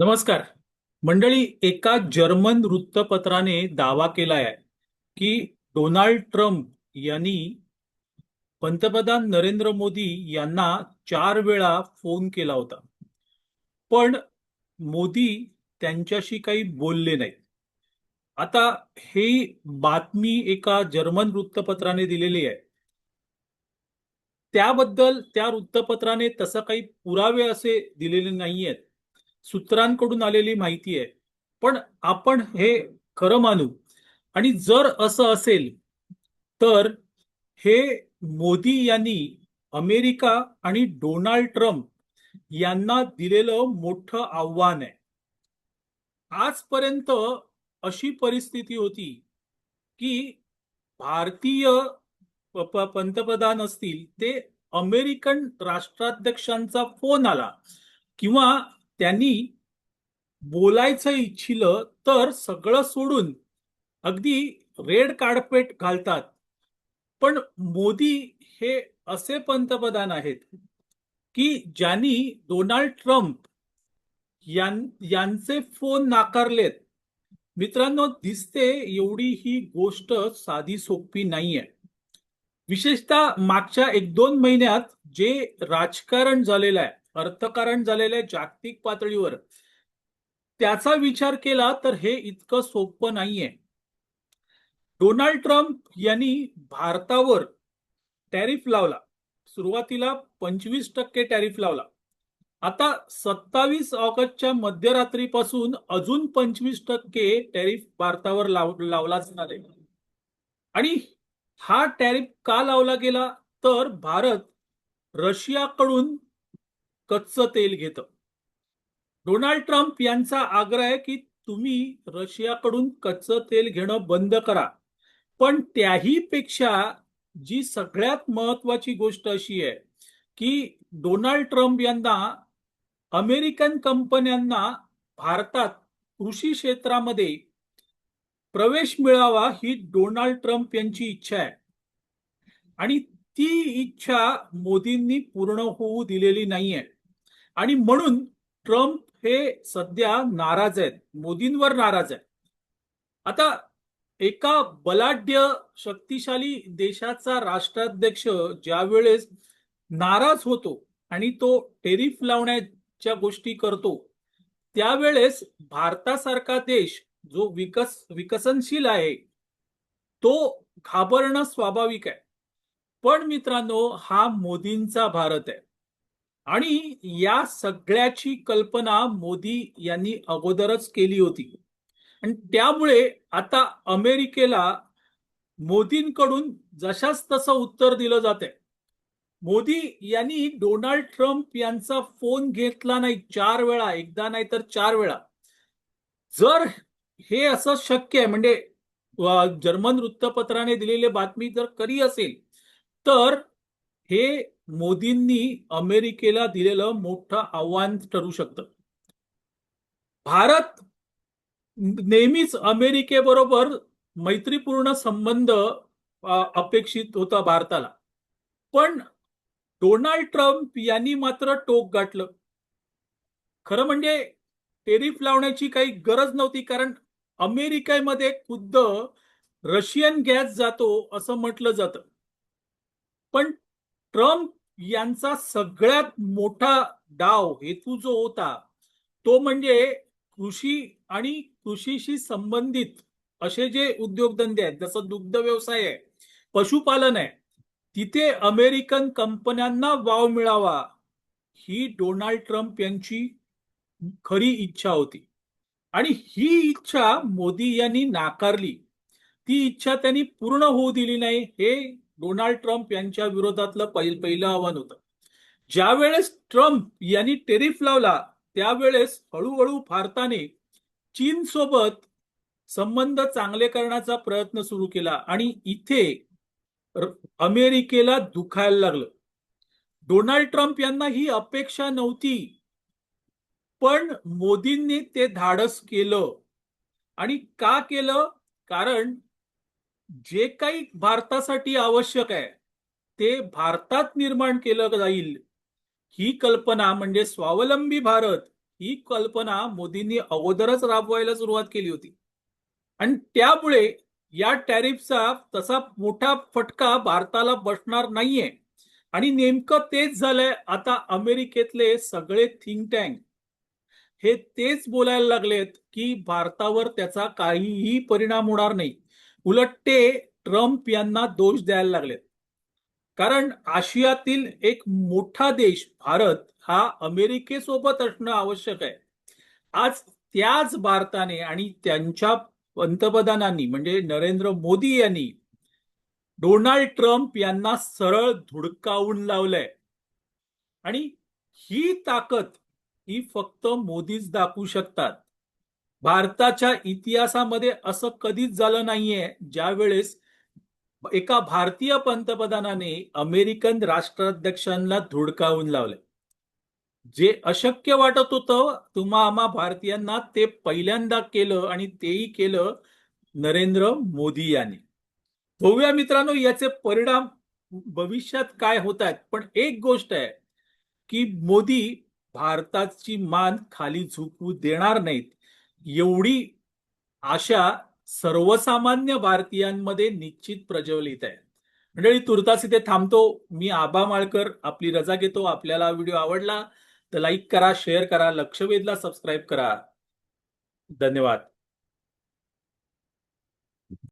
नमस्कार. मंडळी एका जर्मन वृत्तपत्राने दावा केला आहे की डोनाल्ड ट्रम्प यांनी पंतप्रधान नरेंद्र मोदी यांना चार वेळा फोन केला होता. पण मोदी त्यांच्याशी काही बोलले नाही आता हे बातमी एका जर्मन वृत्तपत्राने दिलेली आहे. त्याबद्दल त्या वृत्तपत्राने तसं काही पुरावे असे दिलेले नाहीयेत. सूत्रांकडून आलेली माहिती आहे. पण आपण हे खरं मानू. आणि जर असं असेल तर हे मोदी यांनी अमेरिका आणि डोनाल्ड ट्रम्प यांना दिलेलं मोठं आव्हान आहे. आजपर्यंत अशी परिस्थिती होती की भारतीय पंतप्रधान असतील ते अमेरिकन राष्ट्राध्यक्षांचा फोन आला किंवा त्यांनी बोलायचं इच्छिलं तर सगळं सोडून अगदी रेड कार्पेट घालतात. पण मोदी हे असे पंतप्रधान आहेत की ज्यांनी डोनाल्ड ट्रम्प यां यांचे फोन नाकारलेत. मित्रांनो दिसते एवढी ही गोष्ट साधी सोपी नाहीये. विशेषतः मागच्या एक दोन महिन्यात जे राजकारण झालेलं आहे अर्थकारण झालेलं आहे जागतिक पातळीवर. त्याचा विचार केला तर हे इतकं सोपं नाहीये. डोनाल्ड ट्रम्प यांनी भारतावर टॅरिफ लावला. सुरुवातीला पंचवीस टक्के टॅरिफ लावला. आता सत्तावीस ऑगस्टच्या मध्यरात्रीपासून अजून पंचवीस टक्के टॅरिफ भारतावर लाव लावला जाणार आहे. आणि हा टॅरिफ का लावला गेला? तर भारत रशियाकडून कच्चं तेल घेतं. डोनाल्ड ट्रम्प यांचा आग्रह आहे की तुम्ही रशियाकडून कच्चं तेल घेणं बंद करा. पण त्याही पेक्षा जी सगळ्यात महत्वाची गोष्ट अशी आहे की डोनाल्ड ट्रम्प यांना अमेरिकन कंपन्यांना भारतात कृषी क्षेत्रामध्ये प्रवेश मिळावा ही डोनाल्ड ट्रम्प यांची इच्छा आहे. आणि ती इच्छा मोदींनी पूर्ण होऊ दिलेली नाहीये. आणि म्हणून ट्रम्प हे सध्या नाराज आहेत. मोदींवर नाराज आहे आता एका बलाढ्य शक्तिशाली देशाचा राष्ट्राध्यक्ष ज्या वेळेस नाराज होतो आणि तो टेरिफ लावण्याच्या गोष्टी करतो त्यावेळेस भारतासारखा देश जो विकस विकसनशील आहे तो घाबरणं स्वाभाविक आहे. पण मित्रांनो हा मोदींचा भारत आहे. आणि या सगळ्याची कल्पना मोदी यांनी अगोदरच केली होती. आणि त्यामुळे आता अमेरिकेला मोदींकडून जशाच तसं उत्तर दिलं जाते मोदी यांनी डोनाल्ड ट्रम्प यांचा फोन घेतला नाही चार वेळा एकदा नाही तर चार वेळा. जर हे असं शक्य आहे म्हणजे जर्मन वृत्तपत्राने दिलेली बातमी जर खरी असेल तर हे मोदींनी अमेरिकेला दिलेलं मोठं आव्हान ठरू शकतं. भारत नेहमीच अमेरिकेबरोबर मैत्रीपूर्ण संबंध अपेक्षित होता भारताला. पण डोनाल्ड ट्रम्प यांनी मात्र टोक गाठलं. खरं म्हणजे टेरिफ लावण्याची काही गरज नव्हती कारण अमेरिकेमध्ये खुद्द रशियन गॅस जातो असं म्हटलं जातं. पण ट्रम्प यांचा सगळ्यात मोठा डाव हेतू जो होता तो म्हणजे कृषी आणि कृषीशी संबंधित असे जे उद्योगधंदे आहेत जसं दुग्ध व्यवसाय आहे पशुपालन आहे तिथे अमेरिकन कंपन्यांना वाव मिळावा ही डोनाल्ड ट्रम्प यांची खरी इच्छा होती. आणि ही इच्छा मोदी यांनी नाकारली. ती इच्छा त्यांनी पूर्ण होऊ दिली नाही हे डोनाल्ड ट्रम्प यांच्या विरोधातलं पहिल पहिलं आव्हान होतं. ज्या वेळेस ट्रम्प यांनी टेरिफ लावला त्यावेळेस हळूहळू भारताने चीन सोबत संबंध चांगले करण्याचा प्रयत्न सुरू केला आणि इथे अमेरिकेला दुखायला लागलं. डोनाल्ड ट्रम्प यांना ही अपेक्षा नव्हती पण मोदींनी ते धाडस केलं. आणि का केलं? कारण जे काही भारतासाठी आवश्यक आहे ते भारतात निर्माण केलं जाईल. ही कल्पना म्हणजे स्वावलंबी भारत ही कल्पना मोदींनी अगोदरच राबवायला सुरुवात केली होती. आणि त्यामुळे या टॅरिफचा तसा मोठा फटका भारताला बसणार नाहीये. आणि नेमकं तेच झालंय आता अमेरिकेतले सगळे थिंक टँक हे तेच बोलायला लागलेत की भारतावर त्याचा काहीही परिणाम होणार नाही. उलट ते ट्रम्प यांना दोष द्यायला लागलेत. कारण आशियातील एक मोठा देश भारत हा अमेरिकेसोबत असणं आवश्यक आहे. आज त्याच भारताने आणि त्यांच्या पंतप्रधानांनी म्हणजे नरेंद्र मोदी यांनी डोनाल्ड ट्रम्प यांना सरळ धुडकावून लावलंय. आणि ही ताकद ही फक्त मोदीच दाखवू शकतात. भारताच्या इतिहासामध्ये असं कधीच झालं नाहीये ज्या वेळेस एका भारतीय पंतप्रधानाने अमेरिकन राष्ट्राध्यक्षांना धुडकावून लावले. जे अशक्य वाटत होतं तुम्हा आम्हा भारतीयांना ते पहिल्यांदा केलं आणि तेही केलं नरेंद्र मोदी यांनी. बघूया मित्रांनो याचे परिणाम भविष्यात काय होत आहेत? पण एक गोष्ट आहे की मोदी भारताची मान खाली झुकवू देणार नाहीत. एवढी आशा सर्वसामान्य भारतीयांमध्ये निश्चित प्रज्वलित आहे. मंडळी तुर्तास इथे थांबतो. मी आबा माळकर आपली रजा घेतो. आपल्याला व्हिडिओ आवडला तर लाईक करा शेअर करा लक्षवेधला सबस्क्राईब करा. धन्यवाद.